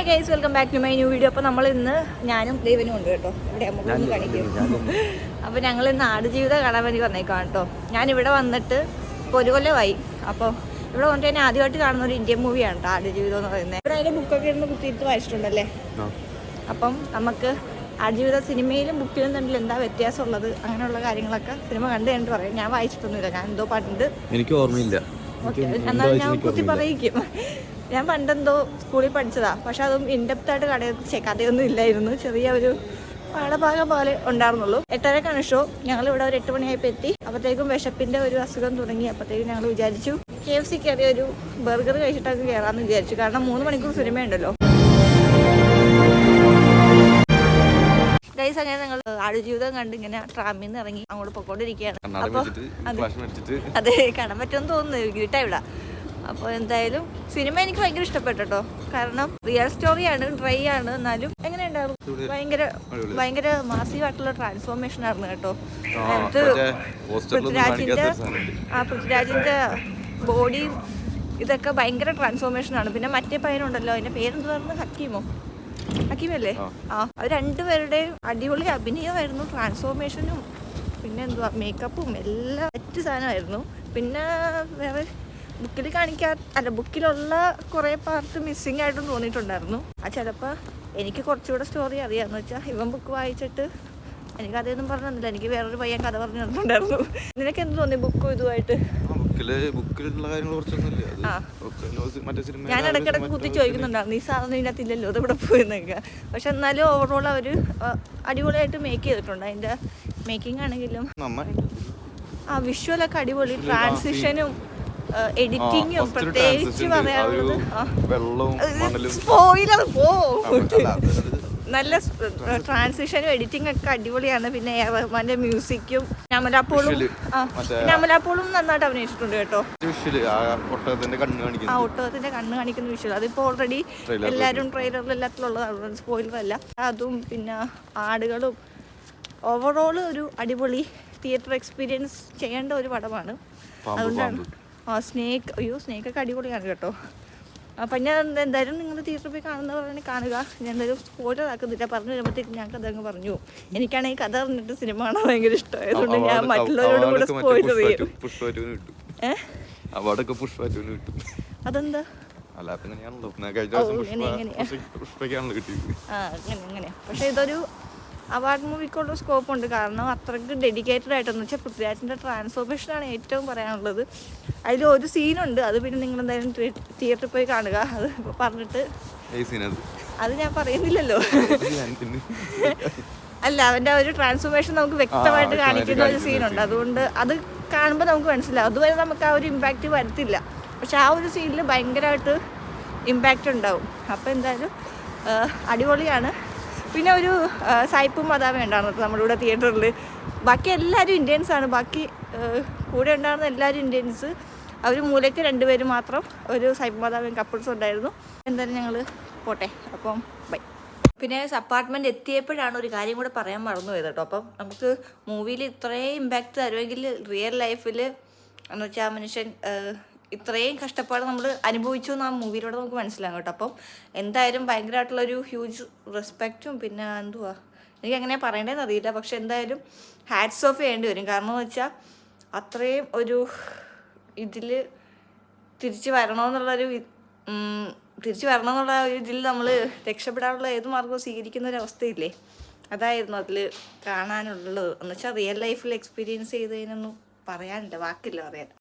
Hey guys welcome back to my new video അപ്പോൾ നമ്മൾ ഇന്ന് ഞാനും ദൈവനും ഉണ്ട് കേട്ടോ. ഇവിടെ നമുക്കൊന്ന് കാണിക്കും. അപ്പോൾ ഞങ്ങൾ ഇന്ന് ആടുജീവിതം കാണാൻ വേണ്ടി വന്നേക്കാണ് കേട്ടോ. ഞാനിവിടെ വന്നിട്ട് ഇപ്പോൾ ഒരു കൊല്ലമായി. അപ്പോൾ ഇവിടെ വന്നിട്ട് ഞാൻ ആദ്യമായിട്ട് കാണുന്ന ഒരു ഇന്ത്യൻ മൂവിയാണ് കേട്ടോ ആടുജീവിതം എന്ന് പറയുന്നത്. ഇവിടെ അതിന്റെ ബുക്കൊക്കെ ഇരുന്ന് കുത്തിയിട്ട് വായിച്ചിട്ടുണ്ടല്ലേ? അപ്പം നമുക്ക് ആടുജീവിത സിനിമയിലും ബുക്കിലും തമ്മിൽ എന്താ വ്യത്യാസമുള്ളത് അങ്ങനെയുള്ള കാര്യങ്ങളൊക്കെ സിനിമ കണ്ടു കഴിഞ്ഞിട്ട് പറയാം. ഞാൻ വായിച്ചിട്ടൊന്നുമില്ല ഞാൻ എന്തോ പണ്ട് എനിക്ക് ഓർമ്മയില്ല. ഓക്കെ എന്നാൽ ഞാൻ കുത്തി പറയിക്കും. ഞാൻ പണ്ടെന്തോ സ്കൂളിൽ പഠിച്ചതാ. പക്ഷെ അതും ഇൻഡെപ്റ്റ് ആയിട്ട് കട കഥയൊന്നും ഇല്ലായിരുന്നു. ചെറിയ ഒരു പാഠഭാഗം പോലെ ഉണ്ടായിരുന്നുള്ളൂ. എട്ടരക്കാണ് ഷോ ഞങ്ങൾ ഇവിടെ ഒരു എട്ട് മണിയായപ്പോൾ എത്തി. അപ്പോഴത്തേക്കും വിശപ്പിന്റെ ഒരു അസുഖം തുടങ്ങി. അപ്പോഴത്തേക്കും ഞങ്ങൾ വിചാരിച്ചു കെ എഫ് സി കയറി ഒരു ബർഗർ കഴിച്ചിട്ടൊക്കെ കയറാമെന്ന് വിചാരിച്ചു. കാരണം മൂന്ന് മണിക്കൂർ സിനിമയുണ്ടല്ലോ ഗൈസ് അങ്ങനെ ഞങ്ങൾ ആടുജീവിതം കണ്ട് ഇങ്ങനെ ട്രാമിൽ നിന്ന് ഇറങ്ങി അങ്ങോട്ട് പൊക്കോണ്ടിരിക്കുകയാണ് അപ്പൊ അപ്പോൾ അതെ കാണാൻ പറ്റുമെന്ന് തോന്നുന്നു. വീട്ടാ ഇവിടെ. അപ്പോൾ എന്തായാലും സിനിമ എനിക്ക് ഭയങ്കര ഇഷ്ടപ്പെട്ടോ കാരണം റിയൽ സ്റ്റോറിയാണ് ഡ്രൈ ആണ് എന്നാലും എങ്ങനെയുണ്ടായിരുന്നു ഭയങ്കര ഭയങ്കര മാസീവായിട്ടുള്ള ട്രാൻസ്ഫോർമേഷൻ ആയിരുന്നു കേട്ടോ. അത് പൃഥ്വിരാജിന്റെ പൃഥ്വിരാജിന്റെ ആ പൃഥ്വിരാജിന്റെ ബോഡിയും ഇതൊക്കെ ഭയങ്കര ട്രാൻസ്ഫോർമേഷൻ ആണ്. പിന്നെ മറ്റേ പയ്യനുണ്ടല്ലോ അതിന്റെ പേരെന്ത് പറഞ്ഞു ഹക്കീമോ? ഹക്കീമല്ലേ? ആ. ആ അവർ രണ്ടുപേരുടെയും അടിപൊളി അഭിനയമായിരുന്നു. ട്രാൻസ്ഫോർമേഷനും പിന്നെ എന്തുവാ മേക്കപ്പും എല്ലാം മറ്റു സാധനമായിരുന്നു. പിന്നെ വേറെ ബുക്കിൽ കാണിക്കാ അല്ല ബുക്കിലുള്ള കുറേ പാർട്ട് മിസ്സിങ് ആയിട്ടും തോന്നിയിട്ടുണ്ടായിരുന്നു. ആ ചിലപ്പോൾ എനിക്ക് കുറച്ചുകൂടെ സ്റ്റോറി അറിയാമെന്ന് വെച്ചാൽ ഇവൻ ബുക്ക് വായിച്ചിട്ട് എനിക്ക് അതൊന്നും പറഞ്ഞു തന്നില്ല. എനിക്ക് വേറൊരു പയ്യൻ കഥ പറഞ്ഞു തന്നിട്ടുണ്ടായിരുന്നു. നിനക്ക് എന്ത് തോന്നി ബുക്കും ഇതുമായിട്ട്? ഞാൻ ഇടയ്ക്കിടയ്ക്ക് കുത്തി ചോദിക്കുന്നുണ്ടായിരുന്നു നീ സാധനം ഇതിനകത്ത് ഇല്ലല്ലോ അത് ഇവിടെ പോയെന്നൊക്കെ. പക്ഷെ എന്നാലും ഓവറോൾ അവർ അടിപൊളിയായിട്ട് മേക്ക് ചെയ്തിട്ടുണ്ട്. അതിന്റെ മേക്കിംഗ് ആണെങ്കിലും ആ വിഷ്വലൊക്കെ അടിപൊളി. ട്രാൻസിഷനും എഡിറ്റിങ്ങും പ്രത്യേകിച്ച് പറയാനുള്ളത് സ്പോയിലർ പോ. നല്ല ട്രാൻസിഷനും എഡിറ്റിംഗ് ഒക്കെ അടിപൊളിയാണ്. പിന്നെ റഹ്മാന്റെ മ്യൂസിക്കും പിന്നെ അമലാപ്പോളും നന്നായിട്ട് അഭിനയിച്ചിട്ടുണ്ട് കേട്ടോ. ആ ഒട്ടകത്തിന്റെ കണ്ണ് കാണിക്കുന്നു വിഷ്വൽ അതിപ്പോ ഓൾറെഡി എല്ലാരും ട്രെയിലറിൽ സ്പോയിലർ അല്ല. അതും പിന്നെ ആടുകളും. ഓവറോൾ ഒരു അടിപൊളി തിയേറ്റർ എക്സ്പീരിയൻസ് ചെയ്യേണ്ട ഒരു പടമാണ്. അതുകൊണ്ടാണ് സ്നേക്ക് അയ്യോ സ്നേക്കൊക്കെ അടിപൊളിയാണ് കേട്ടോ. അപ്പം ഞാൻ എന്തായാലും നിങ്ങൾ തിയേറ്ററിൽ പോയി കാണുന്ന പറയുകയാണെങ്കിൽ കാണുക. ഞാൻ എന്തായാലും സ്പോയിലർ ആക്കുന്നില്ല പറഞ്ഞു വരുമ്പോഴത്തേക്ക് ഞാൻ കഥ അങ്ങ് പറഞ്ഞു. എനിക്കാണെങ്കിൽ കഥ പറഞ്ഞിട്ട് സിനിമ കാണാൻ ഭയങ്കര ഇഷ്ടമായതുകൊണ്ട് ഞാൻ മറ്റുള്ളവരോട് കൂടെ സ്പോയിലർ ചെയ്യും. അവാർഡൊക്കെ പുഷ്പ കിട്ടും. അതെന്താ? കഴിഞ്ഞ ദിവസം പുഷ്പ- കിട്ടിയത്. ആ അങ്ങനെ അങ്ങനെ പക്ഷെ ഇതൊരു അവാർഡ് മൂവിക്കുള്ള സ്കോപ്പ് ഉണ്ട് കാരണം അത്രയ്ക്ക് ഡെഡിക്കേറ്റഡ് ആയിട്ടെന്ന് വെച്ചാൽ പൃഥ്വിരാജിന്റെ ട്രാൻസ്ഫോർമേഷനാണ് ഏറ്റവും പറയാനുള്ളത്. അതിൽ ഒരു സീനുണ്ട് അത് പിന്നെ നിങ്ങൾ എന്തായാലും തിയേറ്ററിൽ പോയി കാണുക. അത് പറഞ്ഞിട്ട് അത്? ഞാൻ പറയുന്നില്ലല്ലോ. അല്ല അവന്റെ ഒരു ട്രാൻസ്ഫോർമേഷൻ നമുക്ക് വ്യക്തമായിട്ട് കാണിക്കുന്ന ഒരു സീനുണ്ട് അതുകൊണ്ട് അത് കാണുമ്പോൾ നമുക്ക് മനസ്സിലാവും. അതുവരെ നമുക്ക് ആ ഒരു ഇമ്പാക്റ്റ് വരത്തില്ല. പക്ഷെ ആ ഒരു സീനിൽ ഭയങ്കരമായിട്ട് ഇമ്പാക്റ്റ് ഉണ്ടാവും. അപ്പോൾ എന്തായാലും അടിപൊളിയാണ്. പിന്നെ ഒരു സായിപ്പും മതാമ ഉണ്ടായിരുന്നു നമ്മുടെ തിയേറ്ററിൽ ബാക്കി എല്ലാവരും ഇന്ത്യൻസാണ് ബാക്കി കൂടെ ഉണ്ടായിരുന്ന എല്ലാവരും ഇന്ത്യൻസ് അവർ മൂലയ്ക്ക് രണ്ടുപേരും മാത്രം ഒരു സൈപ്പും മാതാവും കപ്പിൾസ് ഉണ്ടായിരുന്നു. എന്തായാലും ഞങ്ങൾ പോട്ടെ. അപ്പം ബൈ പിന്നെ അപ്പാർട്ട്മെന്റ് എത്തിയപ്പോഴാണ് ഒരു കാര്യം കൂടെ പറയാൻ മറന്നു പോയത് കേട്ടോ. അപ്പം നമുക്ക് മൂവിയിൽ ഇത്രയും ഇമ്പാക്റ്റ് തരുമെങ്കിൽ റിയൽ ലൈഫിൽ എന്ന് വെച്ചാൽ മനുഷ്യൻ ഇത്രയും കഷ്ടപ്പാട് നമ്മൾ അനുഭവിച്ചു എന്ന് ആ മൂവിയിലൂടെ നമുക്ക് മനസ്സിലാകും കേട്ടോ. അപ്പം എന്തായാലും ഭയങ്കരമായിട്ടുള്ളൊരു ഹ്യൂജ് റെസ്പെക്റ്റും പിന്നെ എന്തുവാ? എനിക്ക് എങ്ങനെ പറയേണ്ടതെന്ന് അറിയില്ല. പക്ഷെ എന്തായാലും ഹാറ്റ്സ് ഓഫ് ചെയ്യേണ്ടി വരും. കാരണം എന്ന് വെച്ചാൽ അത്രയും ഒരു ഇതിൽ തിരിച്ചു വരണമെന്നുള്ളൊരു തിരിച്ചു വരണമെന്നുള്ള ഒരു ഇതിൽ നമ്മൾ രക്ഷപ്പെടാനുള്ള ഏത് മാർഗവും സ്വീകരിക്കുന്ന ഒരു അവസ്ഥയില്ലേ? അതായിരുന്നു അതിൽ കാണാനുള്ളത്. എന്ന് വെച്ചാൽ റിയൽ ലൈഫിൽ എക്സ്പീരിയൻസ് ചെയ്തതിനൊന്നും പറയാനില്ല. വാക്കില്ല പറയാൻ.